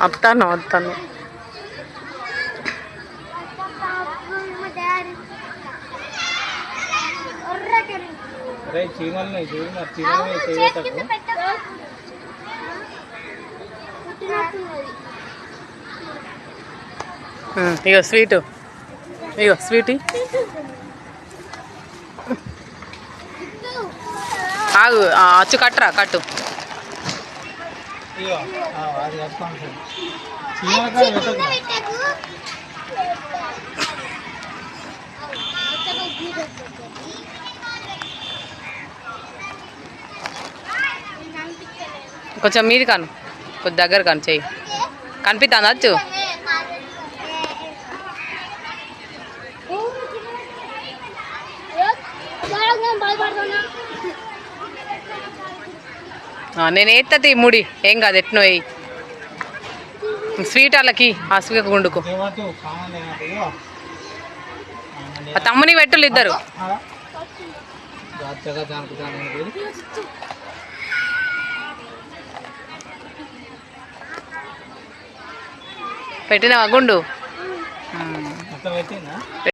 వస్తాను వస్తాను. అరే చీమల్ని చూడు మరి చీమల్ని చేయటకు ఇగో స్వీటు. ఇగో స్వీట్. ఆగు ఆ, అచ్చు కట్టరా కట్టు. అది కొంచెం మీది కాను కొద్ది దగ్గర కాను చెయ్యి కనిపిస్తుందా అచ్చు ఆ, నేను ఎత్తది ముడి. ఏం కాదు ఎట్నో వేయి స్వీట్ వాళ్ళకి ఆ స్వీట్ గుండుకు. తమ్ముని పెట్టులు ఇద్దరు. పెట్టినవా గుండు?